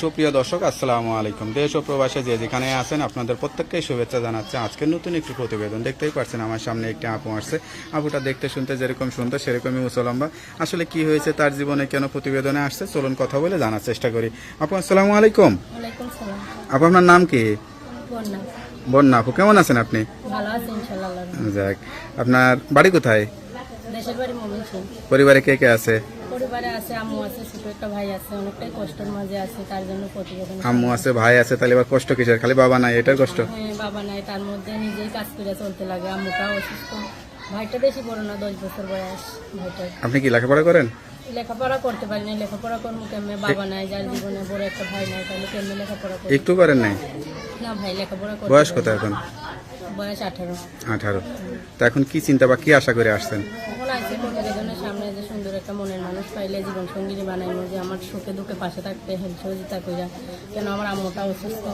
সুপ্রিয় দর্শক আসসালামু আলাইকুম। দেশ ও প্রবাসে যে যেখানে আছেন আপনাদের প্রত্যেককেই শুভেচ্ছা জানাচ্ছে। আজকে নতুন একটি প্রতিবেদন। দেখতেই পাচ্ছেন আমার সামনে একটি আপু আসছে। আপুটা দেখতে শুনতে যেরকম সুন্দর সেরকমই উচলম্বা আসলে কি হয়েছে তার জীবনে কেন প্রতিবেদনে আসছে চলুন কথা বলে জানার চেষ্টা করি। আপু আসসালামু আলাইকুম। আপু আপনার নাম কি? বন্যা। আপু কেমন আছেন আপনি? যাক। আপনার বাড়ি কোথায়? পরিবারে কে কে আছে? পরিবারে আছে আম্মু আছে ছোট একটা ভাই আছে অনেকটাই কষ্টের মাঝে আছে তার জন্য প্রতিবেদন আম্মু আছে ভাই আছে তাহলে এবার কষ্ট কিসের? খালি বাবা নাই এটার কষ্ট? হ্যাঁ বাবা নাই তার মধ্যে নিজেই কাজ করে চলতে লাগে আম্মুটাও অসুস্থ। ভাইটা বেশি বড় না দশ বছর বয়স ভাইটার। আপনি কি লেখাপড়া করেন? লেখাপড়া করতে পারি না লেখাপড়া করব কেমনে? বাবা নাই যার জীবনে বড় একটা ভাই নাই তাহলে কেমনে লেখাপড়া করব? একটু করেন নাই? না ভাই লেখাপড়া করতে বয়স কত এখন? বয়স আঠারো। আঠারো। তা এখন কি চিন্তা বা কি আশা করে আসছেন এখন আছে প্রতিবেদনের সামনে যে সুন্দর একটা মনের মানুষ পাইলে জীবন সঙ্গী বানাইলো যে আমার সুখে দুঃখে পাশে থাকতে হেল্প সহযোগিতা কইরা কেন আমার আম্মুটা অসুস্থ।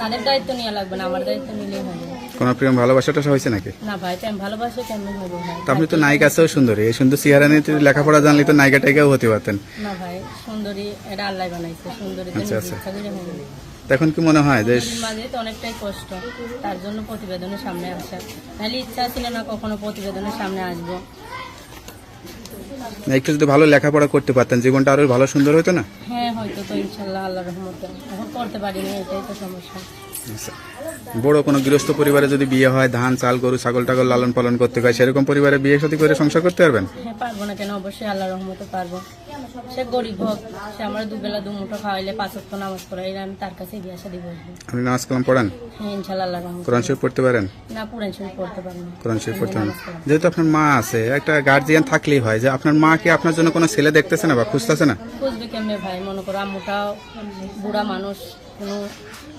তাদের দায়িত্ব নিয়ে লাগবে না আমার দায়িত্ব নিলেই হবে। কোনো প্রেম ভালোবাসাটা হয়েছে নাকি? না ভাই ভালোবাসে হবে তা আপনি তো নায়িকা আছেও সুন্দরী এই সুন্দর চেহারা নিয়ে লেখাপড়া জানলে তো নায়িকা টাইকাও হতে পারতেন। না ভাই সুন্দরী এটা আল্লাহ বানাইছে সুন্দরী আচ্ছা, আচ্ছা। এখন কি মনে হয় যে মাঝে তো অনেকটাই কষ্ট তার জন্য প্রতিবেদনের সামনে আসা। ইচ্ছা ছিল না কখনো প্রতিবেদনের সামনে আসব। একটু যদি ভালো লেখাপড়া করতে পারতেন, জীবনটা আরও ভালো সুন্দর হতো না হ্যাঁ হয়তো তো ইনশাল্লাহ আল্লাহ রহমতে এখন করতে পারিনি, এটাই তো সমস্যা। বড় কোনো গৃহস্থ পরিবারে যদি বিয়ে হয় ধান চাল গরু ছাগল টাগল লালন পালন করতে হয় সেরকম পরিবারে বিয়ে সাথে করে সংসার করতে পারবেন? হ্যাঁ পারব না কেন? অবশ্যই আল্লাহ রহমতে পারব। সে গরিব হোক সে আমার দুবেলা দু মুঠো খাওয়াইলে পাঁচ নামাজ পড়াইলে আমি তার কাছে বিয়ে আপনি নামাজ কালাম পড়েন? হ্যাঁ ইনশাল্লাহ আল্লাহ রহমতে। কোরআন শরীফ পড়তে পারেন? না পুরান শরীফ পড়তে না। কোরআন শরীফ পড়তে পারেন যেহেতু আপনার মা আছে একটা গার্জিয়ান থাকলেই হয় যে আপনার মা কি আপনার জন্য কোনো ছেলে দেখতেছে না বা খুঁজতেছে না? খুঁজবে কেমনে ভাই? মনে করো আম্মুটাও বুড়া মানুষ কোনো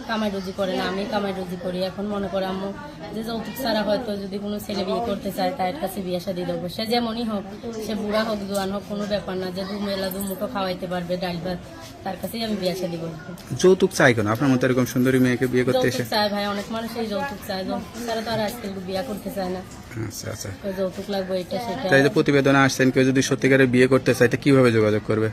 কামাই রুজি করে না আমি কামাই রুজি করি। এখন মনে করে আম্মু যে যৌতুক ছাড়া হয়তো যদি কোনো ছেলে বিয়ে করতে চায় তার কাছে বিয়ে শাদি দেবো। সে যেমনই হোক সে বুড়া হোক জোয়ান হোক কোনো ব্যাপার না যে দু মেলা দু মুঠো খাওয়াইতে পারবে ডাল ভাত তার কাছেই আমি বিয়ে শাদি করব। যৌতুক চাই কেন? আপনার মতো এরকম সুন্দরী মেয়েকে বিয়ে করতে এসে চায় ভাই অনেক মানুষই যৌতুক চায়। যৌতুক ছাড়া তো আর আজকাল বিয়ে করতে চায় না। আচ্ছা আচ্ছা। যৌতুক লাগবে এটা সেটা। তাই যে প্রতিবেদনে আসছেন কেউ যদি সত্যিকারে বিয়ে করতে চায় তা কীভাবে যোগাযোগ করবে?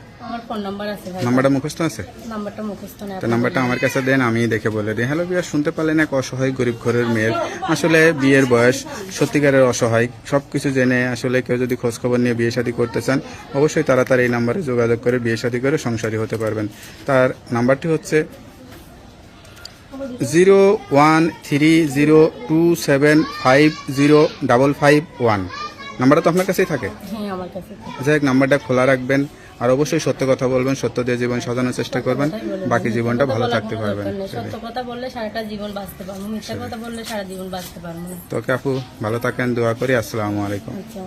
ফোন নাম্বার আছে ভাই। নাম্বারটা মুখস্থ আছে? নাম্বারটা মুখস্থ নেই। তো নাম্বারটা আমার কাছে দেন আমি দেখে বলে দিই। হ্যালো বিয়ার শুনতে পারলেন এক অসহায় গরিব ঘরের মেয়ের। আসলে বিয়ের বয়স সত্যিকারের অসহায়। সবকিছু জেনে আসলে কেউ যদি খোঁজ খবর নিয়ে বিয়ে শাদী করতে চান অবশ্যই তারা তার এই নাম্বারে যোগাযোগ করে বিয়ে শাদী করে সংসারী হতে পারবেন। তার নাম্বারটি হচ্ছে zero one three zero two seven five zero double five one. নাম্বারটা তো আপনার কাছেই থাকে। হ্যাঁ যাই হোক নাম্বারটা খোলা রাখবেন। আর অবশ্যই সত্য কথা বলবেন সত্য দিয়ে জীবন সাজানোর চেষ্টা করবেন বাকি জীবনটা ভালো থাকতে পারবেন। দরকার নেই। সত্য কথা বললে সারাটা জীবন বাঁচতে পারব মিথ্যা কথা বললে সারা জীবন বাঁচতে পারব না। তোকে আপু ভালো থাকেন দোয়া করি আসসালামু আলাইকুম। আচ্ছা,